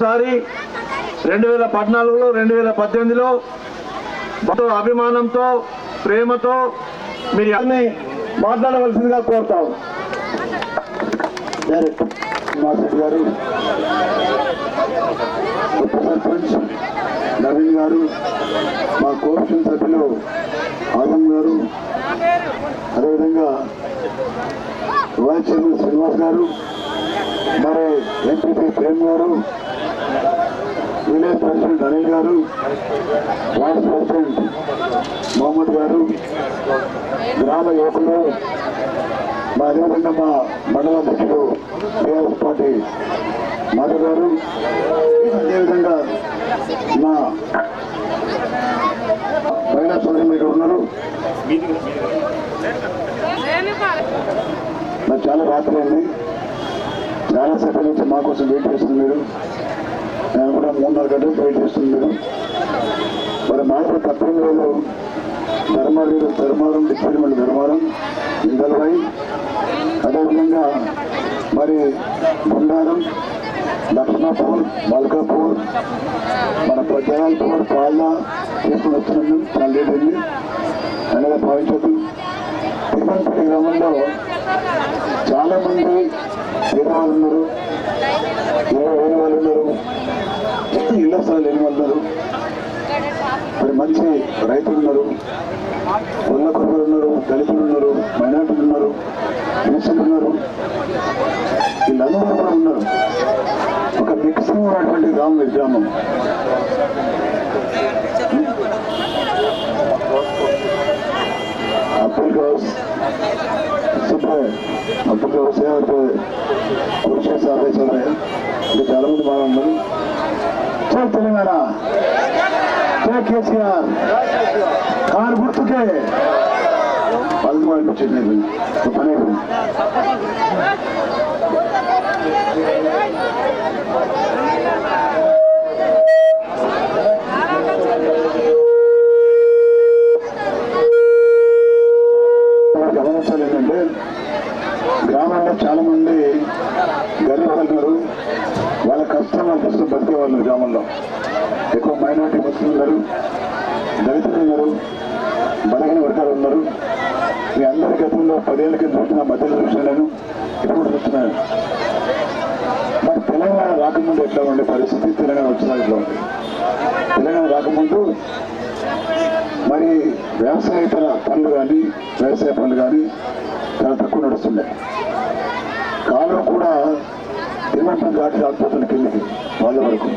మరోసారి రెండు వేల పద్నాలుగులో రెండు వేల పద్దెనిమిదిలో ఎంతో అభిమానంతో ప్రేమతో మీరు అన్ని మాట్లాడవలసిందిగా కోరుతాం. గారు సర్పంచ్ నవీన్ గారు మా కోర్షన్ సభ్యులు ఆలం గారు అదేవిధంగా వైస్ చైర్మన్ శ్రీనివాస్ గారు మరి ఎంపీపీ ప్రేమ్ గారు విలేజ్ ప్రెసిడెంట్ అనిల్ గారు వైస్ ప్రెసిడెంట్ మహమ్మద్ గారు గ్రామ యువకులు మా అదేవిధంగా మా మండల అధ్యక్షుడు టీఆర్ఎస్ పార్టీ మాధవ్ గారు అదేవిధంగా మా మహిళా సోదరులు ఇక్కడ ఉన్నారు. నాకు చాలా రాత్రి అయింది. చాలా సేపటి నుంచి మా కోసం వెయిట్ చేస్తుంది మీరు. నేను కూడా మూడున్నర గంటలు వెయిట్ చేస్తుంది మీరు మరి మాకు తప్పేం లేదు ధర్మాలు ధర్మారం డిపార్ట్మెంట్ ధర్మారం ఇందల్వై అదేవిధంగా మరి గుండారం లక్ష్మాపూర్ మల్కాపూర్ మన జయాల్పూర్ పాల్నా తీసుకుని వస్తున్నాం చాలా లేట్ అయింది. అనేది భావించద్దు. తిరుమలపల్లి గ్రామంలో చాలామంది పేదవాళ్ళు ఉన్నారు. ఇరవై లేని వాళ్ళు ఉన్నారు ఇళ్ళ స్థలం లేని వాళ్ళు ఉన్నారు. మరి మంచి రైతులు ఉన్నారు. ఉన్న కుటుంబాలు ఉన్నారు దళితులు ఉన్నారు మైనార్టీలు ఉన్నారు బీసీలు ఉన్నారు. వీళ్ళందరూ కూడా ఉన్నారు. ఒక మిక్సింగ్ ఉన్నటువంటి గ్రామం ఈ గ్రామం. అబ్దుల్ గౌస్ సుబ్రయ్య అప్పుడు వ్యవసాయంతో కృషి సాధే సుబ్రయ్య ఇది చాలా మంది బాగుంటుంది జై తెలంగాణ జై కేసీఆర్ కారు గుర్తుకే పది అనిపించింది పనే చాలామంది చాలా మంది గరీబ్ ఉన్నారు వాళ్ళ కష్టం వాళ్ళ కష్టం బతికేవాళ్ళు గ్రామంలో. ఎక్కువ మైనార్టీ ముస్లింలు ఉన్నారు దళితులు ఉన్నారు బలహీన వర్గాలు ఉన్నారు. మీ అందరి గతంలో పదేళ్ళ కింద చూసిన మధ్యలో చూసినాను ఇప్పుడు చూస్తున్నాను మరి తెలంగాణ రాకముందు ఎట్లా ఉండే పరిస్థితి? తెలంగాణ వచ్చినా ఎట్లా ఉంది? తెలంగాణ రాకముందు మరి వ్యవసాయేతర పనులు కానీ వ్యవసాయ పనులు కానీ చాలా తక్కువ నడుస్తున్నాయి కాలం కూడా తిరుమంతం దాటి రాకపోతుంది కిందికి వాళ్ళ వరకు.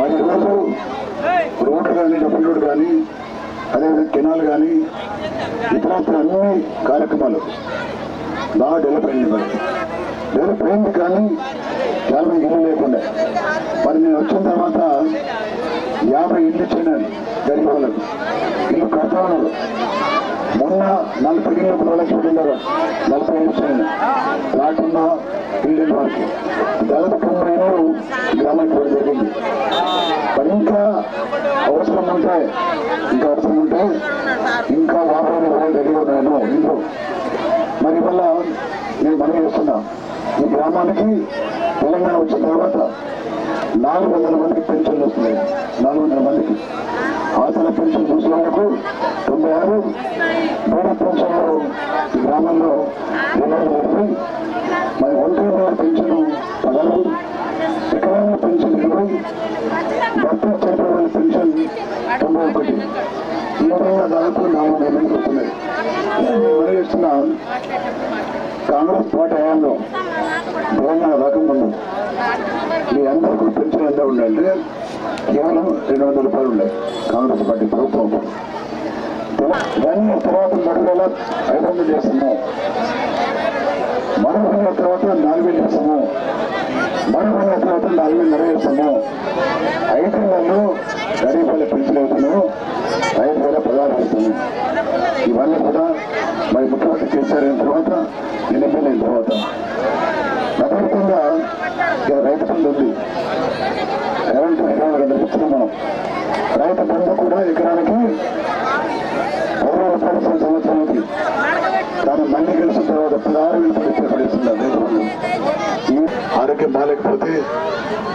మరి ఈరోజు రోడ్డు కానీ డబ్బులు రోడ్డు కానీ అదేవిధంగా కెనాల్ కానీ ఇతరత్ర అన్ని కార్యక్రమాలు బాగా డెవలప్ అయింది మరి. డెవలప్ అయింది కానీ చాలా ఇల్లు లేకుండా. మరి నేను వచ్చిన తర్వాత యాభై ఇల్లు ఇచ్చాను గరీబ్ వాళ్ళకు. ఇల్లు కడతా ఉన్నారు. మొన్న నలభై ఇల్లు ప్రొడక్ట్ ఉన్నారు నలభై ఇల్లు ఇచ్చాను ప్లాట్ ఉన్న దాదాపు తొంభై ఇల్లు గ్రామానికి ఇవ్వడం జరిగింది. మరి ఇంకా అవసరం ఉంటే ఇంకా అవసరం ఉంటే ఇంకా వాహనాలు ఇరవై రెడీ ఉన్నాను ఇల్లు మరి వల్ల నేను మనం చేస్తున్నా ఈ గ్రామానికి తెలంగాణ వచ్చిన తర్వాత నాలుగు వందల మందికి పెన్షన్లు వస్తున్నాయి. నాలుగు వందల మందికి. ఆసన పెన్షన్ చూసినందుకు తొంభై ఆరు మూడు పెన్షన్లు గ్రామంలో ఇరవై మరి ఒంటరి మీద పెన్షన్ పదహారు ఎకరాల పెన్షన్ ఇరవై భర్త చనిపోయిన పెన్షన్ తొంభై ఒకటి. ఈ విధంగా దాదాపు నాలుగు నిర్ణయం మందికి వస్తున్నాయి. నేను మనం చేస్తున్నా కాంగ్రెస్ పార్టీ హయాంలో తెలంగాణ రాకముందు మీ అందరికీ పెన్షన్ ఎంత ఉండాలంటే కేవలం రెండు వందల రూపాయలు ఉన్నాయి కాంగ్రెస్ పార్టీ ప్రభుత్వం. దాన్ని తర్వాత మూడు ఐదు వందలు చేస్తున్నాం. మరో తర్వాత నాలుగు వేలు చేస్తాము. మరో తర్వాత నాలుగు వేలు నెరవేరుస్తాము ఐదు నెలలు గరీబ్ వాళ్ళ పెన్షన్ అవుతున్నాము ఐదు వేల పదహారు ఇస్తాము ఇవన్నీ కూడా మరి ముఖ్యమంత్రి కేసీఆర్ అయిన తర్వాత ఎన్నికలు అయిన తర్వాత. నగరంగా రైతు బంధు ఉంది. కరెంటు ఇరవై గంటలు ఇస్తున్నాం. మనం రైతు బంధు కూడా ఎకరానికి పదివేల రూపాయలు ఇస్తాం సంవత్సరానికి కానీ మళ్ళీ గెలిచిన తర్వాత పదహారు వేలు పడితే పడేస్తున్నారు ఆరోగ్యం బాగాలేకపోతే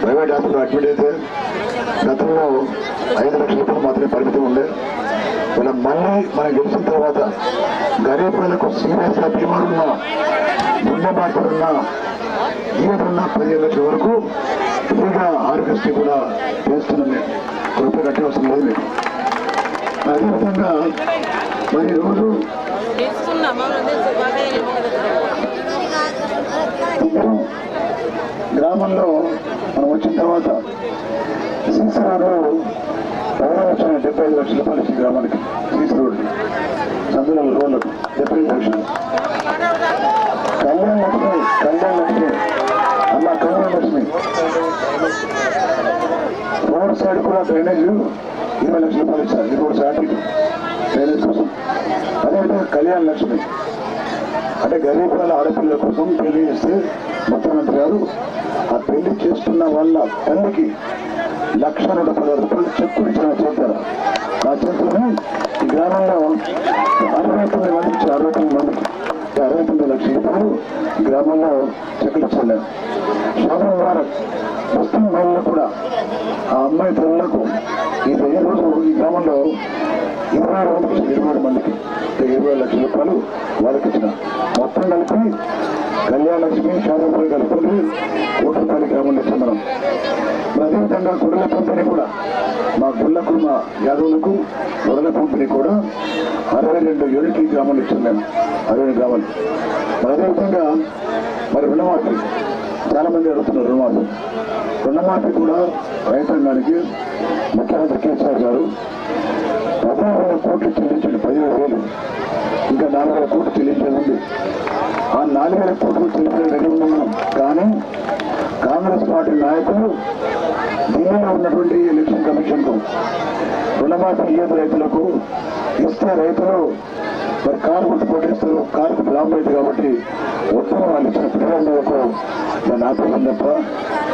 ప్రైవేట్ హాస్పిటల్ అడ్మిట్ అయితే గతంలో ఐదు లక్షల రూపాయలు మాత్రమే పరిమితి ఉండే. ఇలా మళ్ళీ మనం గెలిచిన తర్వాత గరీబులకు సీరియస్గా బీమారు ఉన్నా గుండె మార్పులున్నా ఏదున్నా పదిహేను లక్షల వరకు ఫ్రీగా ఆరోగ్యశ్రీ కూడా చేస్తున్నాం మేము రూపాయి కట్టే అవసరం లేదు. అదేవిధంగా మరి రోజు గ్రామంలో మనం వచ్చిన తర్వాత సీసీ రోడ్డు ఎవరో వచ్చిన డెబ్బై ఐదు లక్షల రూపాయలు ఇచ్చిన గ్రామానికి సీసీ రోడ్డు అందులో రోడ్లకు డెబ్బై ఐదు లక్షలు. కళ్యాణ్ లక్ష్మి కళ్యాణ్ లక్ష్మి అమ్మ కళ్యాణ్ లక్ష్మి రోడ్ సైడ్ కూడా డ్రైనేజ్ ఇరవై లక్షల రూపాయలు ఇచ్చారు? ఈ రోడ్ సైడ్ డ్రైనేజ్ కోసం. అదేవిధంగా కళ్యాణ లక్ష్మి. అంటే గరీబ్ వాళ్ళ ఆడపిల్లల కోసం పెళ్ళి చేస్తే ముఖ్యమంత్రి గారు ఆ పెళ్ళి చేస్తున్న వాళ్ళ తల్లికి లక్ష నూట పది రూపాయలు చెక్కు ఇచ్చిన చేశారు. ఆ చేతుల్ని ఈ గ్రామంలో అరవై తొమ్మిది మందికి ఇచ్చారు, అరవై తొమ్మిది మందికి అరవై తొమ్మిది లక్షల రూపాయలు గ్రామంలో చెక్కులు ఇచ్చారు. శోభన్ భారత్ ముస్లిం మహిళలు కూడా ఆ అమ్మాయి తల్లులకు ఈ వెయ్యి రోజులు ఈ గ్రామంలో ఇరవై రోజులు ఇరవై మందికి ఇరవై లక్షల రూపాయలు వాళ్ళకి ఇచ్చిన. మొత్తం కలిపి కళ్యాణ లక్ష్మి కలుపుకుంటే కలుపుకొని కోటపల్లి గ్రామంలో ఇచ్చాం మనం. మరి అదేవిధంగా గొర్రెల పంపిణీ కూడా. మా గుళ్ళకు మా యాదవులకు గొర్రెల పంపిణీ కూడా అరవై రెండు యూనిట్లు గ్రామాలు గ్రామంలో ఇచ్చాం మేము అరవై రెండు గ్రామాలు. మరి అదేవిధంగా మరి రుణమాఫీ. చాలా మంది అడుగుతున్నారు రుణమాఫీ. రుణమాఫీ కూడా రైతాంగానికి ముఖ్యమంత్రి కేసీఆర్ గారు పదహారు వేల కోట్లు చెల్లించండి పదివేల వేలు ఇంకా నాలుగు వేల కోట్లు చెల్లించేది ఆ నాలుగు వేల కోట్లు చెల్లించడం కానీ కాంగ్రెస్ పార్టీ నాయకులు ఢిల్లీలో ఉన్నటువంటి ఎలక్షన్ కమిషన్కు రుణమాఫీ ఇయ్యదు రైతులకు ఇస్తే రైతులు మరి కారు గుర్తు పోటీస్తారు కారుకు లాభం అయితే కాబట్టి ఉత్తమ వాళ్ళు ఇచ్చిన పిల్లలకు దాన్ని ఆపేసింది తప్ప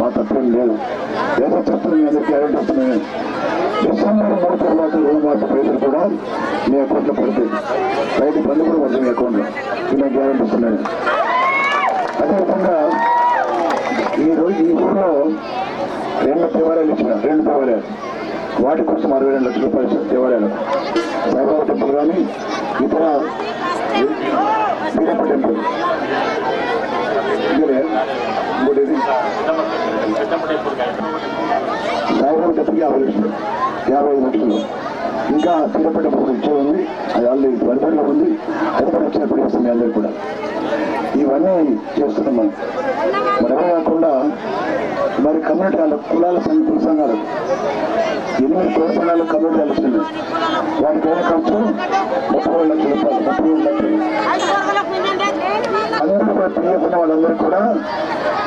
మా తప్పేం లేదు. ఏదో చెప్తున్నాను మీ అందరికీ గ్యారెంటీ ఇస్తున్నాను డిసెంబర్ మూడు తర్వాత రుణమాఫీ పైసలు కూడా మీ అకౌంట్లో పడతాయి రైతు బంధు కూడా పడుతుంది మీ అకౌంట్లో. ఇలా గ్యారెంటీ ఇస్తున్నాను అదేవిధంగా ఈ రోజు ఈ ఊర్లో రెండు దేవాలయాలు ఇచ్చిన రెండు దేవాలయాలు. వాటి కోసం అరవై రెండు లక్షల రూపాయలు దేవాలయాలు. సాయిబాబా టెంపుల్ కానీ ఇతర వీరప్ప టెంపుల్. ఇదే ఇంకోటి ఇది సాయిబాబా టెంపుల్ యాభై లక్షలు. యాభై ఐదు లక్షలు. ఇంకా తీరపడ్డ టెంపుల్ ఇచ్చే ఉంది. అది ఆల్రెడీ వరిపడిలో ఉంది. అది వచ్చినప్పుడు వస్తుంది అందరికి కూడా. ఇవన్నీ చేస్తున్నాం మనం. మరి కాకుండా మరి కమ్యూనిటీ వాళ్ళ కులాల సంఘ సంఘాలు. ఎనిమిది కుల సంఘాలు కమ్యూనిటీ వాళ్ళు ఇస్తుంది వాటికి అయిన ఖర్చు? ముప్పై ఏడు లక్షల రూపాయలు. ముప్పై లక్షలు. అందరూ కూడా పిఎఫ్ ఉన్న వాళ్ళందరూ కూడా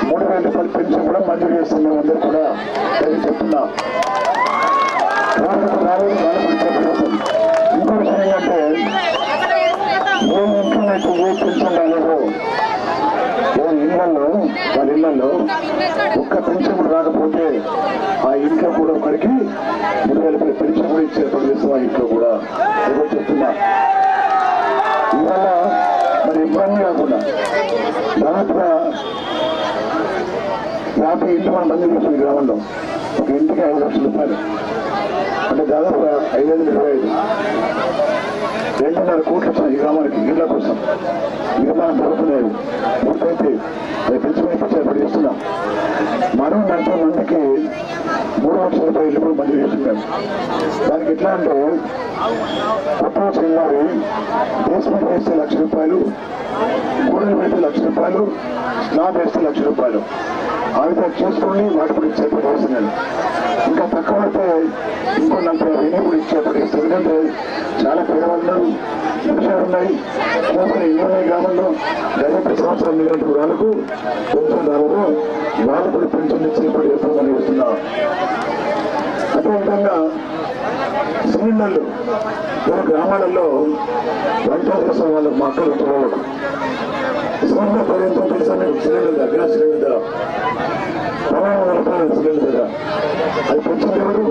మూడు వేల రూపాయలు పెన్షన్ కూడా మంజూరు చేస్తున్నాం అందరూ కూడా. నేను చెప్తున్నా. ఇంకో విషయం ఏంటంటే ఏ ఇంట్లో అయితే ఏ పెన్షన్ రాలేదో ఏ ఇళ్ళలో వాళ్ళ ఇళ్ళలో ఒక్క పెన్షన్ కూడా రాకపోతే ఆ ఇంట్లో కూడా ఒకరికి మూడు వేల రూపాయల పెన్షన్ కూడా ఇచ్చే పనిచేస్తాం ఆ ఇంట్లో కూడా ఏదో చెప్తున్నా ఇవాళ మరి ఇబ్బంది కాకుండా దాదాపుగా యాభై ఇంటి మన మంది చేసిన గ్రామంలో ఒక ఇంటికి ఐదు లక్షల రూపాయలు అంటే దాదాపు ఐదు వందల ఇరవై ఐదు రెండున్నర కోట్లు వచ్చినాయి ఈ గ్రామానికి ఇళ్ళ కోసం నిర్మాణం జరుగుతున్నాయి పూర్తయితే అది పెంచుకుని ఇప్పుడు ఇస్తున్నాం మరో నలభై మందికి మూడు లక్షల రూపాయలు ఇల్లు కూడా మంజూరు చేస్తున్నాం. దానికి ఎట్లా అంటే కొత్త చెల్లారి బేస్మెంట్ వేస్తే లక్ష రూపాయలు గోడలు పెడితే లక్ష రూపాయలు స్లాబ్ వేస్తే లక్ష రూపాయలు. ఆ విధంగా చేసుకుని వాటి కూడా ఇచ్చేప్పుడు చేస్తున్నాను ఇంకా తక్కువ అయితే ఇంకో నలభై వెయ్యి కూడా ఇచ్చేప్పుడు ఇస్తాను ఎందుకంటే చాలా పేదవాళ్ళు విషయాలు ఉన్నాయి అలాగే ఇరవై గ్రామంలో డైరెక్ట్ సంవత్సరం మిగిలిన వాళ్ళకు పెన్షన్ వాళ్ళు కూడా పెన్షన్ ఇచ్చేప్పుడు చేస్తామని ఇస్తున్నాం అదేవిధంగా సిలిండర్లు కొన్ని గ్రామాలలో వంట చేసిన వాళ్ళకు మా అక్కలు ప్రయత్నం చేశాను సిలిండర్ ధర సిలిండర్ ధర గ్యాస్ సిలిండర్ ధర పదహారు వందల రూపాయలు సిలిండర్ ధర అది పెంచింది ఎవరు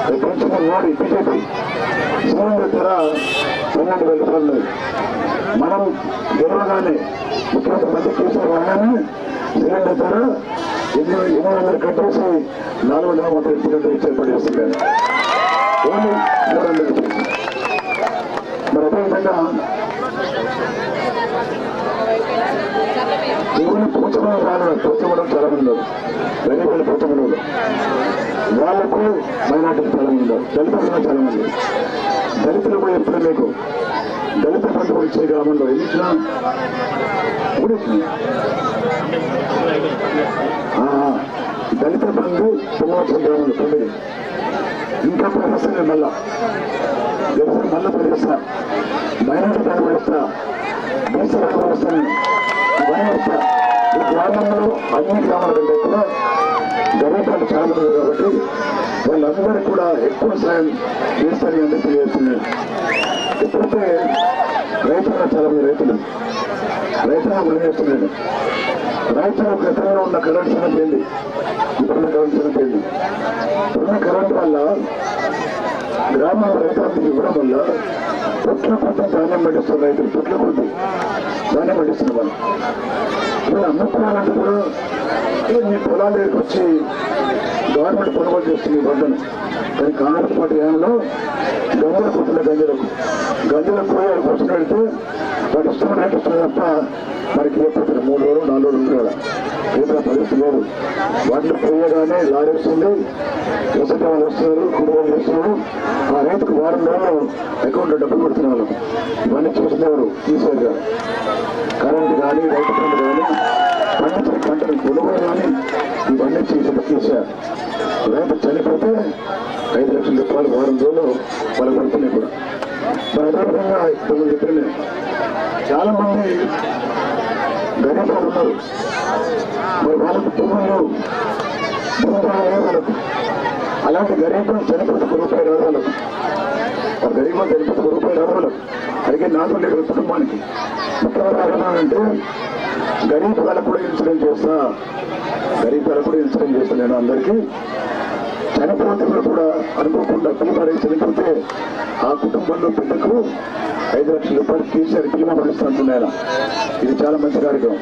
అది పెంచింది మోడీ బీజేపీ సిలిండర్ ధర పన్నెండు వేల రూపాయలు మనం గెలవగానే ముఖ్యమంత్రి మధ్య కేసీఆర్ రాగానే సిలిండర్ ధర ఎన్ని ఎనిమిది వందలు కట్టేసి నాలుగు వందల ముప్పై సిలిండర్ ఇచ్చి ఏర్పాటు ఓన్లీ మరి అదేవిధంగా దేవుని పోచమని రాను పోచమడం చాలా మంది ఉన్నారు వెనకబడి పోచమడం వాళ్ళకు మైనార్టీలు చాలా మంది ఉన్నారు దళితులు కూడా చాలా మంది కూడా ఎప్పుడు మీకు దళిత పంట కూడా ఇచ్చే గ్రామంలో దళిత బంధు సింహాచలం గ్రామంలో తొమ్మిది. ఇంకా ప్రదర్శన మళ్ళా. దేశం మళ్ళా ప్రదర్శన మైనార్టీ పని పడిస్తా బీసీ పని పడిస్తాను ఇవన్నీ ఈ గ్రామంలో అన్ని గ్రామాల కంటే కూడా గరీబాలు చాలా మంది ఉన్నారు కాబట్టి వాళ్ళందరికీ కూడా ఎక్కువ సాయం చేస్తారని అందరూ తెలియజేస్తున్నాను. ఎప్పుడైతే రైతులు చాలా మంది రైతులు. రైతులు మనం చేస్తున్నాడు రైతులు గతంలో ఉన్న కరెంట్ చనిపోయింది ఇప్పుడున్న కరెంట్ చనిపోయింది ఇప్పుడున్న కరెంట్ వల్ల గ్రామాల రైతులకు ఇవ్వడం వల్ల పుట్ల కొద్ది ధాన్యం పండిస్తున్న రైతులు పుట్ల కొద్ది ధాన్యం పండిస్తున్న వాళ్ళు. ఇప్పుడు అమ్ముకున్నానంటే కూడా మీ పొలాల దగ్గరికి వచ్చి గవర్నమెంట్ కొనుగోలు చేస్తుంది ఈ కానీ కాంగ్రెస్ పార్టీ హయాంలో గంజల కొట్టిన గంజలకు. గంజలు పోయాడు కూర్చొని వెళ్తే వాడు ఇష్టం రేటు తప్ప మనకి ఎప్పుడు మూడు రోజులు నాలుగు రోజులు కూడా కదా. పరిస్థితి లేదు. వాటిని పోయగానే లారీ వస్తుంది వసతి వాళ్ళు వస్తున్నారు కొనుగోలు చేస్తున్నారు. ఆ రైతుకు వారం రోజులు అకౌంట్లో డబ్బులు పెడుతున్నారు ఇవన్నీ చూసినవారు ఈసారి గారు కరెంట్ కానీ రైతు పంట కానీ పండించిన పంటను కొనుగోలు కానీ ఇవన్నీ చేసి కేసీఆర్ రైతు చనిపోతే ఐదు లక్షల రూపాయలు వారం రోజులు వాళ్ళు పడుతున్నాయి కూడా. మరి అదేవిధంగా ఇప్పుడు చెప్పిన చాలా మంది గరీబాలు ఉన్నారు మరి వాళ్ళకు కుటుంబంలో వాళ్ళకు. అలాంటి గరీబులు చనిపోతే ఒక రూపాయి రాదు ఆ గరీబులు చనిపోతే ఒక రూపాయి రాదు వాళ్ళకు నాకు లేదు కుటుంబానికి. ముఖ్యమైన అంటే గరీబ్ వాళ్ళకు కూడా ఇన్సూరెన్స్ చేస్తా గరీబ్ వాళ్ళకు కూడా ఇన్సూరెన్స్ చేస్తా నేను అందరికీ. చనిపోతే కూడా అనుకోకుండా బీమా చనిపోతే ఆ కుటుంబంలో బిడ్డకు ఐదు లక్షల రూపాయలు కేసీఆర్ బీమా పడిస్తాను ఆయన. ఇది చాలా మంచి కార్యక్రమం.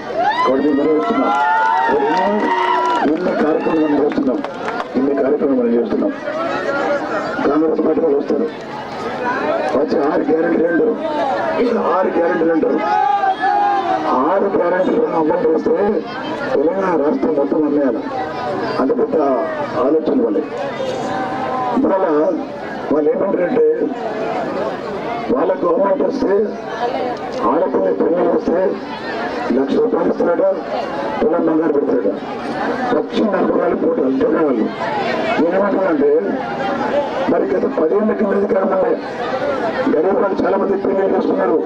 కాబట్టి నిర్వహిస్తున్నాం మరి కార్యక్రమాలు మనం చేస్తున్నాం. ఇన్ని కార్యక్రమాలు మనం చేస్తున్నాం. కాంగ్రెస్ పార్టీ వాళ్ళు వస్తారు. వచ్చి ఆరు గ్యారెంటీలు అంటారు ఆరు గ్యారెంటీలు అంటారు ఆరు గ్యారెంటీలు అమలు చేస్తే తెలంగాణ రాష్ట్రం మొత్తం అమ్మేయాలి. అంత పెద్ద ఆలోచన వాళ్ళకి ఇవాళ వాళ్ళు ఏమంటారంటే వాళ్ళ గవర్నమెంట్ వస్తే ఆడపిల్ల పిల్లలు వస్తే లక్ష రూపాయలు ఇస్తున్నాడా పొలం బంగారు పెడతాడా. వచ్చి నలభై వేలు పోటీ అంటున్న నేనేమంటానంటే మరి గత పదేళ్ళ కింద అధికారం గరీబ్ వాళ్ళు చాలా మంది పెళ్ళి చేస్తున్నారు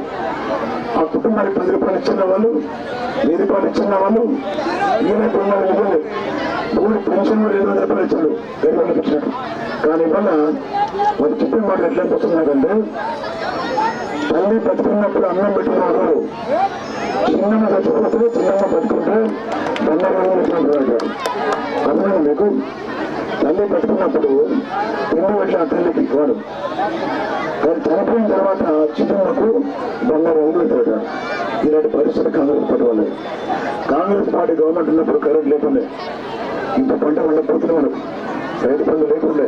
ఆ కుటుంబానికి పది రూపాయలు ఇచ్చిన వాళ్ళు వెయ్యి రూపాయలు ఇచ్చిన వాళ్ళు ఈయన పిల్లలు ఇవ్వలేదు. మూడు పెన్షన్ కూడా ఎనిమిది రూపాయలు ఇచ్చాడు వాళ్ళకి ఇచ్చినట్టు. కానీ ఇవాళ వాళ్ళు చెప్పిన మాట ఎట్లా అనిపిస్తున్నారంటే తల్లి బతుకున్నప్పుడు అన్నం పెట్టుకున్నారు చిన్నమ్మ చచ్చిపోతే చిన్నమ్మ బతుకుంటే బంగారం ఇచ్చినట్టు అన్నం మీకు తల్లి బతుకున్నప్పుడు తిండి పెట్టిన తల్లికి వాడు కానీ చనిపోయిన తర్వాత చిన్నమ్మకు బంగారం ఎదురు పెడతాడు ఇలాంటి పరిస్థితి కాంగ్రెస్ పార్టీ వాళ్ళది. కాంగ్రెస్ పార్టీ గవర్నమెంట్ ఉన్నప్పుడు కరెంట్ లేకుండా. ఇంత పంట ఉండకపోతుంది మనకు. రైతు పనులు లేకుండే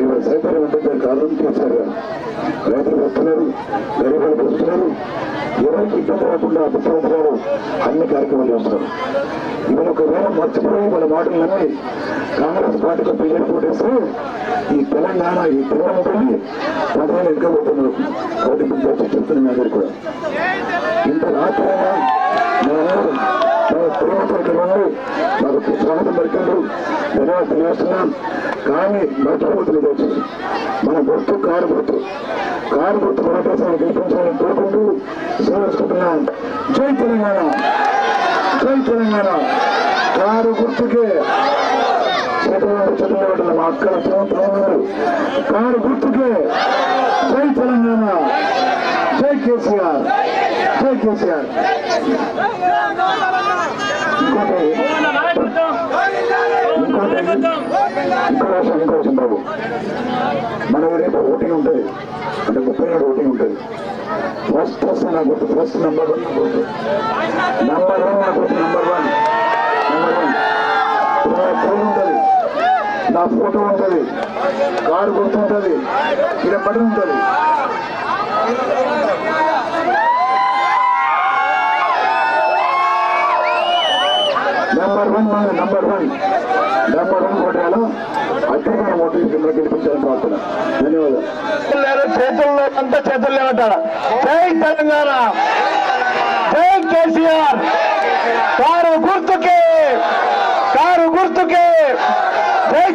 ఇవాళ సైతం ఉంటుంది కారణం చేశారు. రైతులు వస్తున్నారు గరీబులు వస్తున్నారు. ఎవరికి ఇబ్బంది రాకుండా సంవత్సరాలు అన్ని కార్యక్రమాలు చేస్తున్నారు. ఇవాళ ఒకవేళ మర్చిపోయి వాళ్ళ మాటలు కాంగ్రెస్ పార్టీకి పిల్లలు పోటేస్తే ఈ తెలంగాణ ఈ తెలంగాణ పెళ్ళి పదహారు ఎక్కబోతున్నారు కాబట్టి ఇప్పుడు చేసి చెప్తున్నాను మీ కూడా. ఇంత రాత్రి మన మాకు స్వాగతం పలికారు ధన్యవాదాలు తెలియజేస్తున్నాం కానీ మర్చిపోతున్నది వచ్చేసి మన గుర్తు కారు గుర్తు. కారు గుర్తు మనకోసం గెలిపించాలని కోరుకుంటూ సేవసుకుంటున్నాం జై తెలంగాణ. జై తెలంగాణ. కారు గుర్తుకే. చదువుతున్న మా అక్కల చదువుతున్నారు కారు గుర్తుకే. జై తెలంగాణ. జై కేసీఆర్. జై కేసీఆర్. ఇంకోటి ఇంకోటి బాబు. మన రేపు ఓటింగ్ ఉంటుంది అంటే ముప్పై నాడు ఓటింగ్ ఉంటుంది ఫస్ట్ ఫస్ట్ నాకు గుర్తు ఫస్ట్ నెంబర్ వన్ నాకు గుర్తు నెంబర్ వన్ నాకు గుర్తు నెంబర్ వన్ నెంబర్ వన్ నా ఫోన్ ఉంటుంది నా ఫోటో ఉంటుంది కారు గుర్తు ఉంటుంది ఇక్కడ బటన్ ఉంటుంది నెంబర్ వన్ మన నెంబర్ వన్ అత్యధిక గెలిపించాలని ప్రార్థన. ధన్యవాదాలు. చేతుల్లో అంత చేతులు లేవటారా జై తెలంగాణ! జై కేసీఆర్! కారు గుర్తుకే! కారు గుర్తుకే! జై